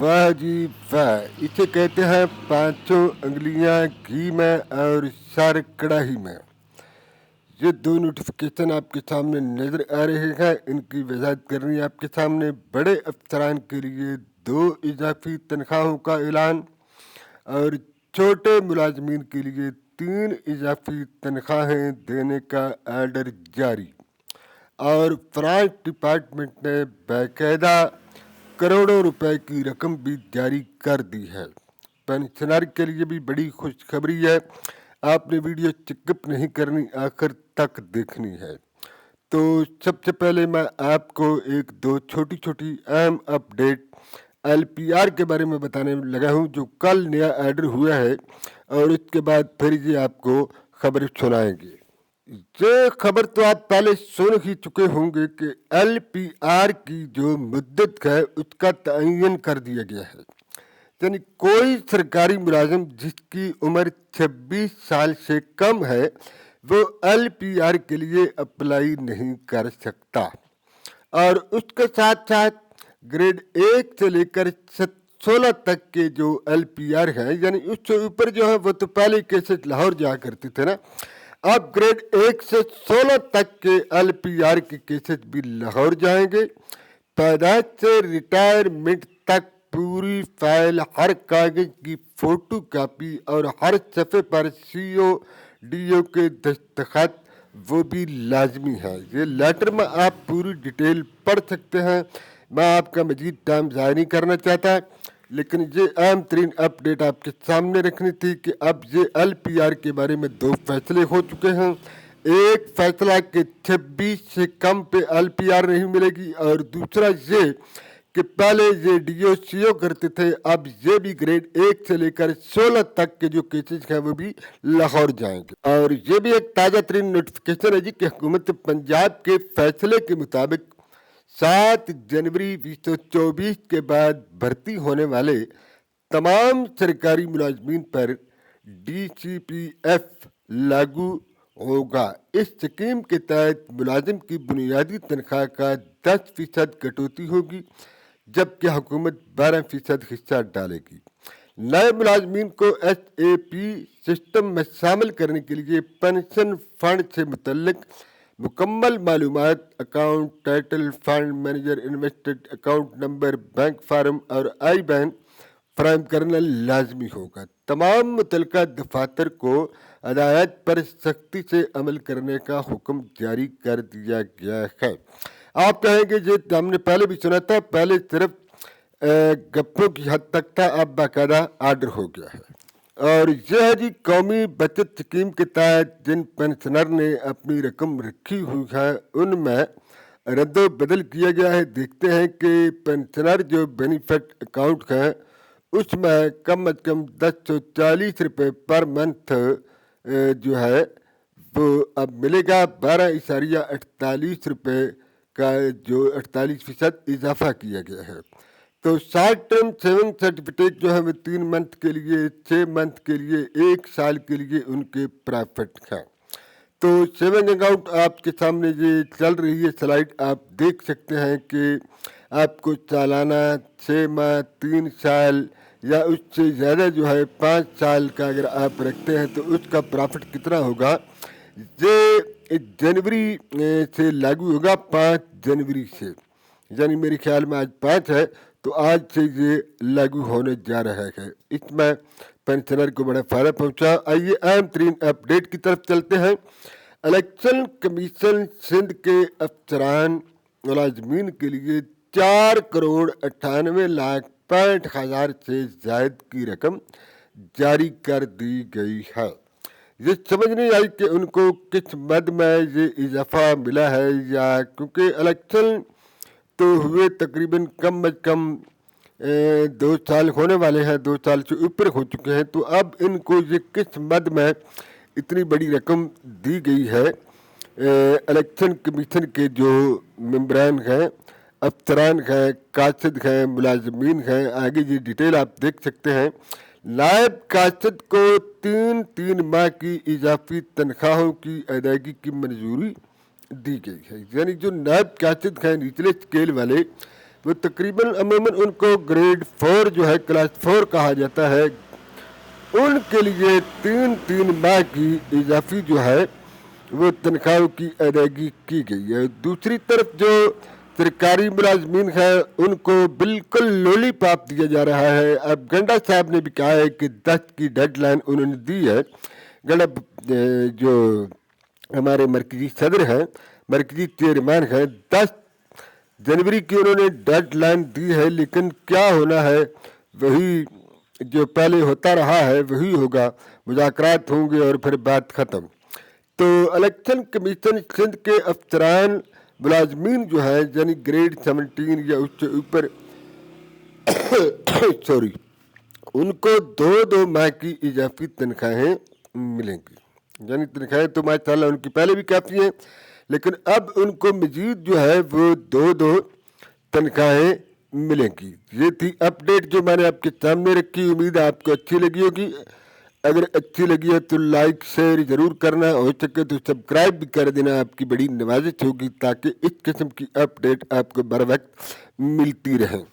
واہ جی واہ۔ اسے کہتے ہیں پانچوں انگلیاں، گھی میں اور سار کڑاہی میں۔ یہ دو نوٹیفکیشن آپ کے سامنے نظر آ رہے ہیں۔ ان کی وضاحت کرنی ہے آپ کے سامنے۔ بڑے افسران کے لیے دو اضافی تنخواہوں کا اعلان اور چھوٹے ملازمین کے لیے تین اضافی تنخواہیں دینے کا آرڈر جاری۔ اور فرانس ڈپارٹمنٹ نے باقاعدہ کروڑوں روپے کی رقم بھی جاری کر دی ہے۔ پینشنر کے لیے بھی بڑی خوشخبری ہے۔ آپ نے ویڈیو چیک اپ نہیں کرنی، آخر تک دیکھنی ہے۔ تو سب سے پہلے میں آپ کو ایک دو چھوٹی چھوٹی اہم اپڈیٹ ایل پی آر کے بارے میں بتانے لگا ہوں، جو کل نیا آرڈر ہوا ہے اور اس کے بعد پھر یہ آپ کو خبر سنائیں گے۔ یہ خبر تو آپ پہلے سن ہی چکے ہوں گے کہ ایل پی آر کی جو مدت ہے، اس کا تعین کر دیا گیا ہے۔ یعنی کوئی سرکاری ملازم جس کی عمر چھبیس سال سے کم ہے، وہ ایل پی آر کے لیے اپلائی نہیں کر سکتا۔ اور اس کے ساتھ ساتھ گریڈ ایک سے لے کر سولہ تک کے جو ایل پی آر ہیں یعنی اس سے اوپر جو ہے، وہ تو پہلے کیسے لاہور جا کرتے تھے نا۔ اب گریڈ ایک سے سولہ تک کے ایل پی آر کے کیسز بھی لاہور جائیں گے۔ پیدائش سے ریٹائرمنٹ تک پوری فائل، ہر کاغذ کی فوٹو کاپی اور ہر صفحے پر سی او ڈی او کے دستخط، وہ بھی لازمی ہے یہ لیٹر میں آپ پوری ڈیٹیل پڑھ سکتے ہیں۔ میں آپ کا مزید ٹائم ضائع نہیں کرنا چاہتا۔ لیکن یہ اہم ترین اپڈیٹ آپ کے سامنے رکھنی تھی کہ اب یہ ایل پی آر کے بارے میں دو فیصلے ہو چکے ہیں۔ ایک فیصلہ کہ چھبیس سے کم پہ ایل پی آر نہیں ملے گی اور دوسرا یہ کہ پہلے یہ ڈی او سی او کرتے تھے، اب یہ بھی گریڈ ایک سے لے کر سولہ تک کے جو کیسز ہیں وہ بھی لاہور جائیں گے۔ اور یہ بھی ایک تازہ ترین نوٹیفکیشن ہے جی کہ حکومت پنجاب کے فیصلے کے مطابق سات جنوری بیس سو چوبیس کے بعد بھرتی ہونے والے تمام سرکاری ملازمین پر ڈی سی پی ایف لاگو ہوگا۔ اس سکیم کے تحت ملازم کی بنیادی تنخواہ کا دس فیصد کٹوتی ہوگی، جبکہ حکومت بارہ فیصد حصہ ڈالے گی۔ نئے ملازمین کو ایس اے پی سسٹم میں شامل کرنے کے لیے پینشن فنڈ سے متعلق مکمل معلومات account title fund manager invested account number bank form اور آئی بین فراہم کرنا لازمی ہوگا۔ تمام متعلقہ دفاتر کو ہدایت پر سختی سے عمل کرنے کا حکم جاری کر دیا گیا ہے۔ آپ کہیں گے یہ ہم نے پہلے بھی سنا تھا، پہلے صرف گپوں کی حد تک تھا، اب باقاعدہ آرڈر ہو گیا ہے۔ اور یہ ہے جی قومی بچت اسکیم کے تحت جن پینشنر نے اپنی رقم رکھی ہوئی ہے، ان میں رد و بدل کیا گیا ہے۔ دیکھتے ہیں کہ پینشنر جو بینیفٹ اکاؤنٹ ہے اس میں کم از کم دس سو چالیس روپے پر منتھ جو ہے، وہ اب ملے گا۔ بارہ اشاریہ اٹھتالیس روپے کا جو اٹھتالیس فیصد اضافہ کیا گیا ہے۔ تو شارٹ ٹرم سیونگ سرٹیفکیٹ جو ہے وہ تین منتھ کے لیے، چھ منتھ کے لیے، ایک سال کے لیے ان کے پرافٹ ہیں۔ تو سیونگ اکاؤنٹ آپ کے سامنے یہ چل رہی ہے سلائڈ آپ دیکھ سکتے ہیں کہ آپ کو چالانہ چھ ماہ، تین سال یا اس سے زیادہ جو ہے پانچ سال کا اگر آپ رکھتے ہیں تو اس کا پرافٹ کتنا ہوگا؟ یہ جنوری سے لاگو ہوگا پانچ جنوری سے۔ یعنی میرے خیال میں آج پانچ ہے۔ تو آج سے یہ لاگو ہونے جا رہا ہے۔ اس میں پینشنر کو بڑا فائدہ پہنچا۔ آئیے اہم ترین اپڈیٹ کی طرف چلتے ہیں۔ الیکشن کمیشن سندھ کے افسران ملازمین کے لیے چار کروڑ اٹھانوے لاکھ پینٹ ہزار سے زائد کی رقم جاری کر دی گئی ہے۔ یہ سمجھ نہیں آئی کہ ان کو کس مد میں یہ اضافہ ملا ہے یا کیونکہ الیکشن تو ہوئے تقریباً کم از کم دو سال ہونے والے ہیں، دو سال سے اوپر ہو چکے ہیں، تو اب ان کو یہ کس مد میں اتنی بڑی رقم دی گئی ہے؟ الیکشن کمیشن کے جو ممبران ہیں، افسران ہیں کاشد ہیں، ملازمین ہیں، آگے یہ ڈیٹیل آپ دیکھ سکتے ہیں۔ نائب کاشد کو تین تین ماہ کی اضافی تنخواہوں کی ادائیگی کی منظوری دی گئی ہے۔ یعنی جو نائب کاشت ہیں نچلے اسکیل والے، وہ تقریباً عموماً ان کو گریڈ فور جو ہے، کلاس فور کہا جاتا ہے۔ ان کے لیے تین تین ماہ کی اضافی جو ہے، وہ تنخواہوں کی ادائیگی کی گئی ہے۔ دوسری طرف جو سرکاری ملازمین ہیں، ان کو بالکل لولی پاپ دیا جا رہا ہے۔ اب گنڈا صاحب نے بھی کہا ہے کہ دس کی ڈیڈ لائن انہوں نے دی ہے۔ گنڈا جو ہمارے مرکزی صدر ہیں، مرکزی چیئرمین ہیں۔ دس جنوری کی انہوں نے ڈیڈ لائن دی ہے، لیکن کیا ہونا ہے؟ وہی جو پہلے ہوتا رہا ہے، وہی ہوگا۔ مذاکرات ہوں گے اور پھر بات ختم۔ تو الیکشن کمیشن سندھ کے افسران ملازمین جو ہیں یعنی گریڈ سیونٹین یا اس سے اوپر، سوری، ان کو دو دو ماہ کی اضافی تنخواہیں ملیں گی۔ یعنی تنخواہیں تو ماشاء اللہ ان کی پہلے بھی کافی ہیں، لیکن اب ان کو مزید جو ہے وہ دو دو تنخواہیں ملیں گی۔ یہ تھی اپ ڈیٹ جو میں نے آپ کے سامنے رکھی۔ امید ہے آپ کو اچھی لگی ہوگی۔ اگر اچھی لگی ہے تو لائک شیئر ضرور کرنا۔ ہو سکے تو سبسکرائب بھی کر دینا۔ آپ کی بڑی نوازش ہوگی تاکہ اس قسم کی اپ ڈیٹ آپ کو بر وقت ملتی رہیں